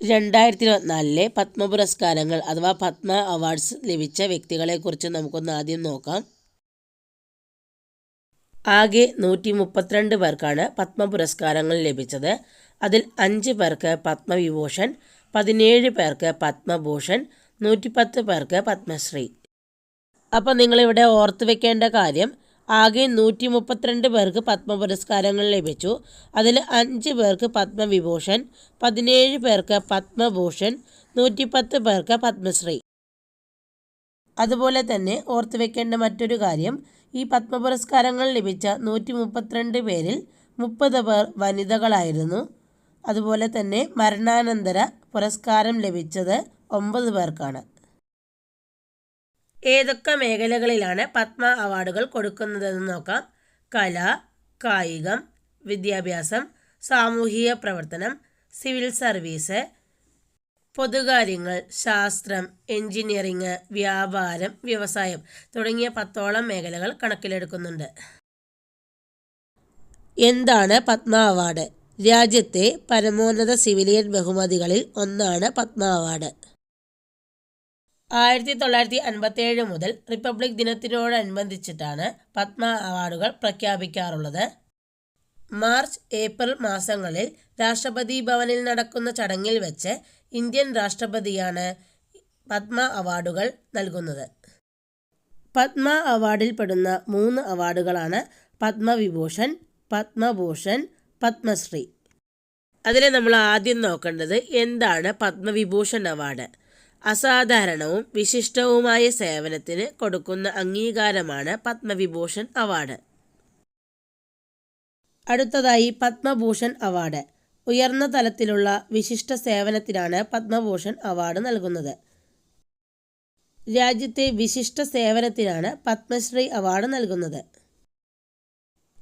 രണ്ടായിരത്തി ഇരുപത്തിനാലിലെ പത്മ പുരസ്കാരങ്ങൾ അഥവാ പത്മ അവാർഡ്സ് ലഭിച്ച വ്യക്തികളെക്കുറിച്ച് നമുക്കൊന്ന് ആദ്യം നോക്കാം. ആകെ നൂറ്റി മുപ്പത്തിരണ്ട് പേർക്കാണ് പത്മ പുരസ്കാരങ്ങൾ ലഭിച്ചത്. അതിൽ അഞ്ച് പേർക്ക് പത്മവിഭൂഷൺ പതിനേഴ് പേർക്ക് പത്മഭൂഷൺ നൂറ്റിപ്പത്ത് പേർക്ക് പത്മശ്രീ. അപ്പോൾ നിങ്ങളിവിടെ ഓർത്ത് വെക്കേണ്ട കാര്യം ആകെ നൂറ്റി മുപ്പത്തിരണ്ട് പേർക്ക് പത്മ പുരസ്കാരങ്ങൾ ലഭിച്ചു. അതിൽ അഞ്ച് പേർക്ക് പത്മവിഭൂഷൺ പതിനേഴ് പേർക്ക് പത്മഭൂഷൺ നൂറ്റിപ്പത്ത് പേർക്ക് പത്മശ്രീ. അതുപോലെ തന്നെ ഓർത്തു വെക്കേണ്ട മറ്റൊരു കാര്യം ഈ പത്മ പുരസ്കാരങ്ങൾ ലഭിച്ച നൂറ്റി മുപ്പത്തിരണ്ട് പേരിൽ മുപ്പത് പേർ വനിതകളായിരുന്നു. അതുപോലെ തന്നെ മരണാനന്തര പുരസ്കാരം ലഭിച്ചത് ഒമ്പത് പേർക്കാണ്. ഏതൊക്കെ മേഖലകളിലാണ് പത്മ അവാർഡുകൾ കൊടുക്കുന്നതെന്ന് നോക്കാം. കല കായികം വിദ്യാഭ്യാസം സാമൂഹിക പ്രവർത്തനം സിവിൽ സർവീസ് പൊതുകാര്യങ്ങൾ ശാസ്ത്രം എഞ്ചിനീയറിംഗ് വ്യാപാരം വ്യവസായം തുടങ്ങിയ പത്തോളം മേഖലകൾ കണക്കിലെടുക്കുന്നുണ്ട്. എന്താണ് പത്മ അവാർഡ്? രാജ്യത്തെ പരമോന്നത സിവിലിയൻ ബഹുമതികളിൽ ഒന്നാണ് പത്മ അവാർഡ്. ആയിരത്തി തൊള്ളായിരത്തി അൻപത്തേഴ് മുതൽ റിപ്പബ്ലിക് ദിനത്തിനോടനുബന്ധിച്ചിട്ടാണ് പത്മ അവാർഡുകൾ പ്രഖ്യാപിക്കാറുള്ളത്. മാർച്ച് ഏപ്രിൽ മാസങ്ങളിൽ രാഷ്ട്രപതി ഭവനിൽ നടക്കുന്ന ചടങ്ങിൽ വെച്ച് ഇന്ത്യൻ രാഷ്ട്രപതിയാണ് പത്മ അവാർഡുകൾ നൽകുന്നത്. പത്മ അവാർഡിൽ അവാർഡിൽപ്പെടുന്ന മൂന്ന് അവാർഡുകളാണ് പത്മവിഭൂഷൺ പത്മഭൂഷൺ പത്മശ്രീ. അതിൽ നമ്മൾ ആദ്യം നോക്കേണ്ടത് എന്താണ് പത്മവിഭൂഷൺ അവാർഡ്? അസാധാരണവും വിശിഷ്ടവുമായ സേവനത്തിന് കൊടുക്കുന്ന അംഗീകാരമാണ് പത്മവിഭൂഷൺ അവാർഡ്. അടുത്തതായി പത്മഭൂഷൺ അവാർഡ്. ഉയർന്ന തലത്തിലുള്ള വിശിഷ്ട സേവനത്തിനാണ് പത്മഭൂഷൺ അവാർഡ് നൽകുന്നത്. രാജ്യത്തെ വിശിഷ്ട സേവനത്തിനാണ് പത്മശ്രീ അവാർഡ് നൽകുന്നത്.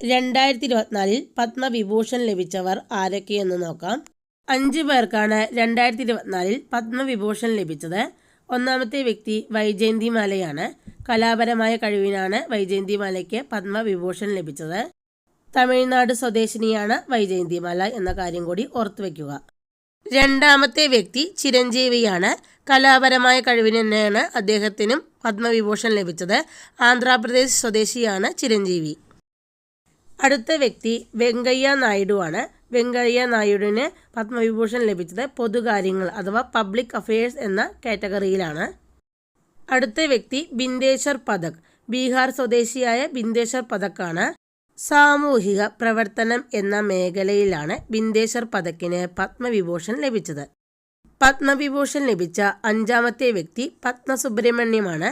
രണ്ടായിരത്തി ഇരുപത്തിനാലിൽ പത്മവിഭൂഷൺ ലഭിച്ചവർ ആരൊക്കെയെന്ന് നോക്കാം. അഞ്ച് പേർക്കാണ് രണ്ടായിരത്തി ഇരുപത്തിനാലിൽ പത്മവിഭൂഷൺ ലഭിച്ചത്. ഒന്നാമത്തെ വ്യക്തി വൈജയന്തിമാലയാണ് കലാപരമായ കഴിവിനാണ് വൈജയന്തിമാലയ്ക്ക് പത്മവിഭൂഷൺ ലഭിച്ചത്. തമിഴ്നാട് സ്വദേശിനിയാണ് വൈജയന്തിമാല എന്ന കാര്യം കൂടി ഓർത്തു വയ്ക്കുക രണ്ടാമത്തെ വ്യക്തി ചിരഞ്ജീവിയാണ്. കലാപരമായ കഴിവിന് തന്നെയാണ് അദ്ദേഹത്തിനും പത്മവിഭൂഷൺ ലഭിച്ചത്. ആന്ധ്രാപ്രദേശ് സ്വദേശിയാണ് ചിരഞ്ജീവി. അടുത്ത വ്യക്തി വെങ്കയ്യ നായിഡു ആണ് വെങ്കയ്യ നായിഡുവിന് പത്മവിഭൂഷൺ ലഭിച്ചത് പൊതുകാര്യങ്ങൾ അഥവാ പബ്ലിക് അഫയേഴ്സ് എന്ന കാറ്റഗറിയിലാണ്. അടുത്ത വ്യക്തി ബിന്ദേശ്വർ പതക് ബീഹാർ സ്വദേശിയായ ബിന്ദേശ്വർ പതക്കാണ് സാമൂഹിക പ്രവർത്തനം എന്ന മേഖലയിലാണ് ബിന്ദേശ്വർ പതക്കിന് പത്മവിഭൂഷൺ ലഭിച്ചത്. പത്മവിഭൂഷൺ ലഭിച്ച അഞ്ചാമത്തെ വ്യക്തി പത്മസുബ്രഹ്മണ്യമാണ്.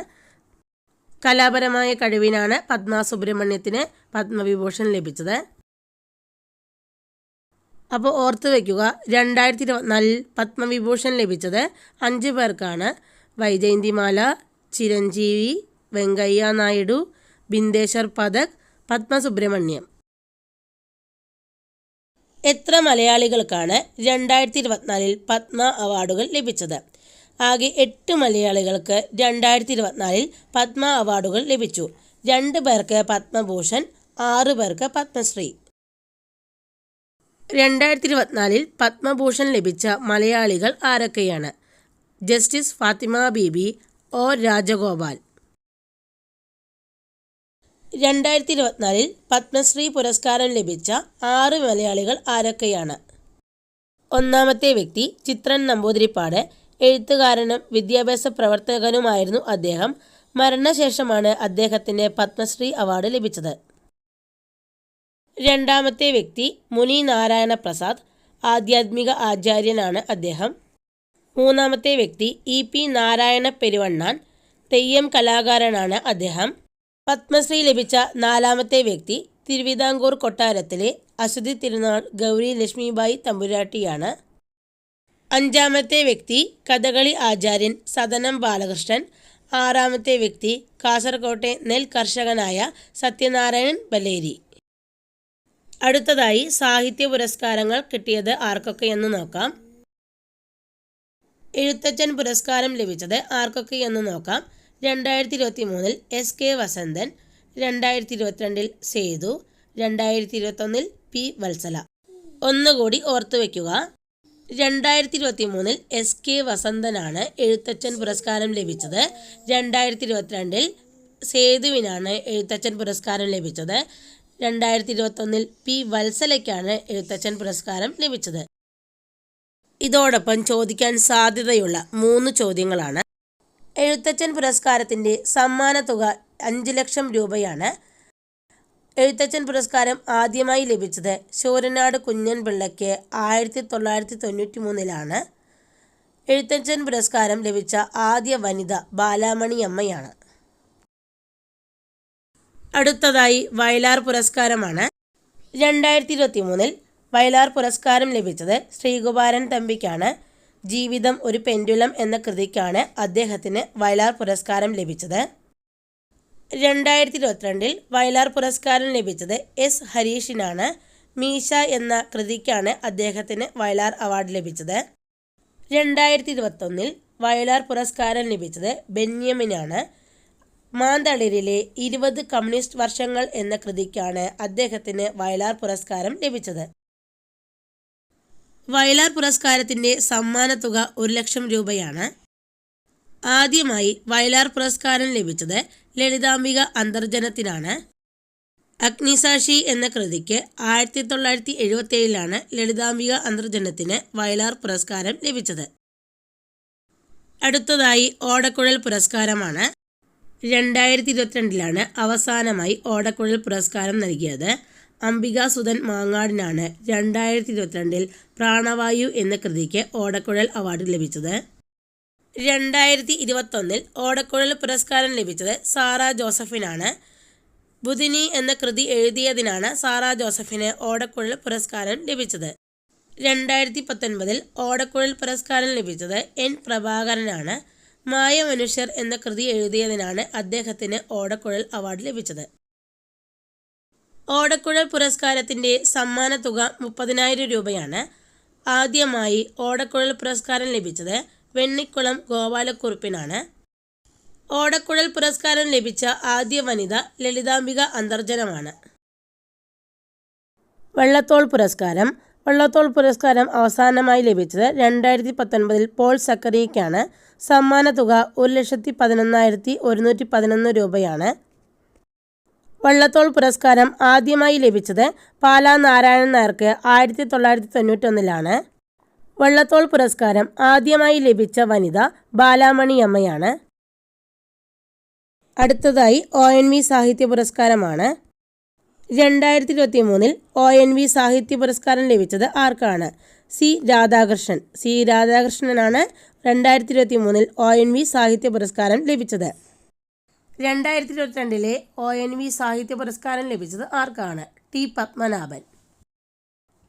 കലാപരമായ കഴിവിനാണ് പത്മ സുബ്രഹ്മണ്യത്തിന് പത്മവിഭൂഷൺ ലഭിച്ചത്. അപ്പോൾ ഓർത്ത് വയ്ക്കുക രണ്ടായിരത്തി ഇരുപത്തിനാലിൽ പത്മവിഭൂഷൺ ലഭിച്ചത് അഞ്ച് പേർക്കാണ്. വൈജയന്തിമാല ചിരഞ്ജീവി വെങ്കയ്യ നായിഡു ബിന്ദേശ്വർ പദക് പത്മസുബ്രഹ്മണ്യം. എത്ര മലയാളികൾക്കാണ് രണ്ടായിരത്തി ഇരുപത്തിനാലിൽ പത്മ അവാർഡുകൾ ലഭിച്ചത്? ആകെ എട്ട് മലയാളികൾക്ക് രണ്ടായിരത്തി ഇരുപത്തിനാലിൽ പത്മ അവാർഡുകൾ ലഭിച്ചു. രണ്ട് പേർക്ക് പത്മഭൂഷൺ ആറ് പേർക്ക് പത്മശ്രീ. രണ്ടായിരത്തി ഇരുപത്തിനാലിൽ പത്മഭൂഷൺ ലഭിച്ച മലയാളികൾ ആരൊക്കെയാണ്? Justice Fathima Beevi O Rajagopal. രണ്ടായിരത്തി ഇരുപത്തിനാലിൽ പത്മശ്രീ പുരസ്കാരം ലഭിച്ച ആറ് മലയാളികൾ ആരൊക്കെയാണ്? ഒന്നാമത്തെ വ്യക്തി ചിത്രൻ നമ്പൂതിരിപ്പാട് എഴുത്തുകാരനും വിദ്യാഭ്യാസ പ്രവർത്തകനുമായിരുന്നു അദ്ദേഹം. മരണശേഷമാണ് അദ്ദേഹത്തിന് പത്മശ്രീ അവാർഡ് ലഭിച്ചത്. രണ്ടാമത്തെ വ്യക്തി മുനി നാരായണ പ്രസാദ് ആധ്യാത്മിക ആചാര്യനാണ് അദ്ദേഹം. മൂന്നാമത്തെ വ്യക്തി ഇ പി നാരായണ പെരുവണ്ണാൻ തെയ്യം കലാകാരനാണ് അദ്ദേഹം. പത്മശ്രീ ലഭിച്ച നാലാമത്തെ വ്യക്തി തിരുവിതാംകൂർ കൊട്ടാരത്തിലെ അശ്വതി തിരുനാൾ ഗൗരി ലക്ഷ്മിബായി തമ്പുരാട്ടിയാണ്. അഞ്ചാമത്തെ വ്യക്തി കഥകളി ആചാര്യൻ സദനം ബാലകൃഷ്ണൻ ആറാമത്തെ വ്യക്തി കാസർകോട്ടെ നെൽ കർഷകനായ സത്യനാരായണൻ ബലേരി അടുത്തതായി സാഹിത്യ പുരസ്കാരങ്ങൾ കിട്ടിയത് ആർക്കൊക്കെ എന്ന് നോക്കാം. എഴുത്തച്ഛൻ പുരസ്കാരം ലഭിച്ചത് ആർക്കൊക്കെ എന്ന് നോക്കാം. രണ്ടായിരത്തി ഇരുപത്തി മൂന്നിൽ എസ് കെ വസന്തൻ രണ്ടായിരത്തി ഇരുപത്തിരണ്ടിൽ സേതു രണ്ടായിരത്തി ഇരുപത്തൊന്നിൽ പി വത്സല. ഒന്നുകൂടി ഓർത്തു വയ്ക്കുക രണ്ടായിരത്തി ഇരുപത്തി മൂന്നിൽ എസ് കെ വസന്തനാണ് എഴുത്തച്ഛൻ പുരസ്കാരം ലഭിച്ചത്. രണ്ടായിരത്തി ഇരുപത്തിരണ്ടിൽ സേതുവിനാണ് എഴുത്തച്ഛൻ പുരസ്കാരം ലഭിച്ചത്. രണ്ടായിരത്തി ഇരുപത്തൊന്നിൽ പി വത്സലയ്ക്കാണ് എഴുത്തച്ഛൻ പുരസ്കാരം ലഭിച്ചത്. ഇതോടൊപ്പം ചോദിക്കാൻ സാധ്യതയുള്ള മൂന്ന് ചോദ്യങ്ങളാണ്. എഴുത്തച്ഛൻ പുരസ്കാരത്തിന്റെ സമ്മാന തുക അഞ്ച് ലക്ഷം രൂപയാണ്. എഴുത്തച്ഛൻ പുരസ്കാരം ആദ്യമായി ലഭിച്ചത് ശൂരനാട് കുഞ്ഞൻ പിള്ളയ്ക്ക് ആയിരത്തി തൊള്ളായിരത്തി തൊണ്ണൂറ്റി മൂന്നിലാണ് എഴുത്തച്ഛൻ പുരസ്കാരം ലഭിച്ച ആദ്യ വനിത ബാലാമണി അമ്മയാണ് അടുത്തതായി വയലാർ പുരസ്കാരമാണ്. രണ്ടായിരത്തി ഇരുപത്തി മൂന്നിൽ വയലാർ പുരസ്കാരം ലഭിച്ചത് ശ്രീകുമാരൻ തമ്പിക്കാണ്. ജീവിതം ഒരു പെൻഡുലം എന്ന കൃതിക്കാണ് അദ്ദേഹത്തിന് വയലാർ പുരസ്കാരം ലഭിച്ചത്. രണ്ടായിരത്തി ഇരുപത്തിരണ്ടിൽ വയലാർ പുരസ്കാരം ലഭിച്ചത് എസ് ഹരീഷിനാണ്. മീശ എന്ന കൃതിക്കാണ് അദ്ദേഹത്തിന് വയലാർ അവാർഡ് ലഭിച്ചത്. രണ്ടായിരത്തി ഇരുപത്തൊന്നിൽ വയലാർ പുരസ്കാരം ലഭിച്ചത് ബെന്യമിനാണ്. മാന്തളിരിലെ ഇരുപത് കമ്മ്യൂണിസ്റ്റ് വർഷങ്ങൾ എന്ന കൃതിക്കാണ് അദ്ദേഹത്തിന് വയലാർ പുരസ്കാരം ലഭിച്ചത്. വയലാർ പുരസ്കാരത്തിന്റെ സമ്മാനത്തുക ഒരു ലക്ഷം രൂപയാണ്. ആദ്യമായി വയലാർ പുരസ്കാരം ലഭിച്ചത് ലളിതാംബിക അന്തർജനത്തിനാണ്. അഗ്നിസാക്ഷി എന്ന കൃതിക്ക് ആയിരത്തി തൊള്ളായിരത്തി എഴുപത്തി ഏഴിലാണ് ലളിതാംബിക അന്തർജനത്തിന് വയലാർ പുരസ്കാരം ലഭിച്ചത്. അടുത്തതായി ഓടക്കുഴൽ പുരസ്കാരമാണ്. രണ്ടായിരത്തി ഇരുപത്തിരണ്ടിലാണ് അവസാനമായി ഓടക്കുഴൽ പുരസ്കാരം നൽകിയത്. അംബികാസുധൻ മാങ്ങാടിനാണ് രണ്ടായിരത്തി ഇരുപത്തിരണ്ടിൽ പ്രാണവായു എന്ന കൃതിക്ക് ഓടക്കുഴൽ അവാർഡ് ലഭിച്ചത്. രണ്ടായിരത്തി ഇരുപത്തൊന്നിൽ ഓടക്കുഴൽ പുരസ്കാരം ലഭിച്ചത് സാറ ജോസഫിനാണ്. ബുധിനി എന്ന കൃതി എഴുതിയതിനാണ് സാറ ജോസഫിന് ഓടക്കുഴൽ പുരസ്കാരം ലഭിച്ചത്. രണ്ടായിരത്തി പത്തൊൻപതിൽ ഓടക്കുഴൽ പുരസ്കാരം ലഭിച്ചത് എൻ പ്രഭാകരനാണ്. മായ മനുഷ്യർ എന്ന കൃതി എഴുതിയതിനാണ് അദ്ദേഹത്തിന് ഓടക്കുഴൽ അവാർഡ് ലഭിച്ചത്. ഓടക്കുഴൽ പുരസ്കാരത്തിന്റെ സമ്മാന തുക മുപ്പതിനായിരം രൂപയാണ്. ആദ്യമായി ഓടക്കുഴൽ പുരസ്കാരം ലഭിച്ചത് വെണ്ണിക്കുളം ഗോപാലക്കുറുപ്പിനാണ്. ഓടക്കുഴൽ പുരസ്കാരം ലഭിച്ച ആദ്യ വനിത ലളിതാംബിക അന്തർജനമാണ്. വള്ളത്തോൾ പുരസ്കാരം വള്ളത്തോൾ പുരസ്കാരം അവസാനമായി ലഭിച്ചത് രണ്ടായിരത്തി പത്തൊൻപതിൽ പോൾ സക്കറിയയ്ക്കാണ്. സമ്മാന തുക ഒരു ലക്ഷത്തി പതിനൊന്നായിരത്തി ഒരുന്നൂറ്റി പതിനൊന്ന് രൂപയാണ്. വള്ളത്തോൾ പുരസ്കാരം ആദ്യമായി ലഭിച്ചത് പാലാ നാരായണൻ നായർക്ക് ആയിരത്തി തൊള്ളായിരത്തി തൊണ്ണൂറ്റൊന്നിലാണ് വള്ളത്തോൾ പുരസ്കാരം ആദ്യമായി ലഭിച്ച വനിത ബാലാമണി അമ്മയാണ് അടുത്തതായി ഒ എൻ വി സാഹിത്യ പുരസ്കാരമാണ്. രണ്ടായിരത്തി ഇരുപത്തി മൂന്നിൽ ഒ എൻ വി സാഹിത്യ പുരസ്കാരം ലഭിച്ചത് ആർക്കാണ്? സി രാധാകൃഷ്ണൻ. സി രാധാകൃഷ്ണനാണ് രണ്ടായിരത്തി ഇരുപത്തി മൂന്നിൽ ഒ എൻ വി സാഹിത്യ പുരസ്കാരം ലഭിച്ചത്. രണ്ടായിരത്തി ഇരുപത്തിരണ്ടിലെ ഒ എൻ വി സാഹിത്യ പുരസ്കാരം ലഭിച്ചത് ആർക്കാണ്? ടി പത്മനാഭൻ.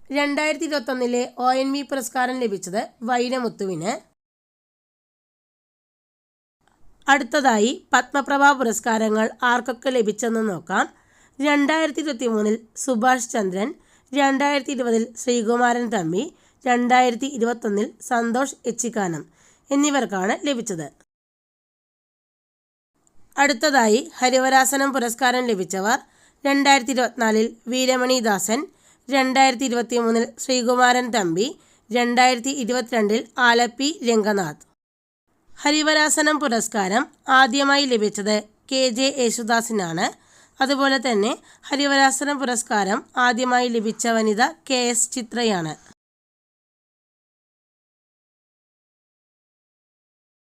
രണ്ടായിരത്തി ഇരുപത്തൊന്നിലെ ഒ എൻ വി പുരസ്കാരം ലഭിച്ചത് വൈരമുത്തുവിന്. അടുത്തതായി പത്മപ്രഭ പുരസ്കാരങ്ങൾ ആർക്കൊക്കെ ലഭിച്ചെന്ന് നോക്കാം. രണ്ടായിരത്തി ഇരുപത്തി മൂന്നിൽ സുഭാഷ് ചന്ദ്രൻ രണ്ടായിരത്തി ഇരുപതിൽ ശ്രീകുമാരൻ തമ്പി രണ്ടായിരത്തി ഇരുപത്തൊന്നിൽ സന്തോഷ് എച്ചിക്കാനം എന്നിവർക്കാണ് ലഭിച്ചത്. അടുത്തതായി ഹരിവരാസനം പുരസ്കാരം ലഭിച്ചവർ രണ്ടായിരത്തി ഇരുപത്തിനാലിൽ വീരമണി ദാസൻ രണ്ടായിരത്തി ഇരുപത്തി മൂന്നിൽ ശ്രീകുമാരൻ തമ്പി രണ്ടായിരത്തി ഇരുപത്തിരണ്ടിൽ ആലപ്പി രംഗനാഥ്. ഹരിവരാസനം പുരസ്കാരം ആദ്യമായി ലഭിച്ചത് കെ ജെ യേശുദാസിനാണ്. അതുപോലെ തന്നെ ഹരിവരാസനം പുരസ്കാരം ആദ്യമായി ലഭിച്ച വനിത കെ എസ് ചിത്രയാണ്.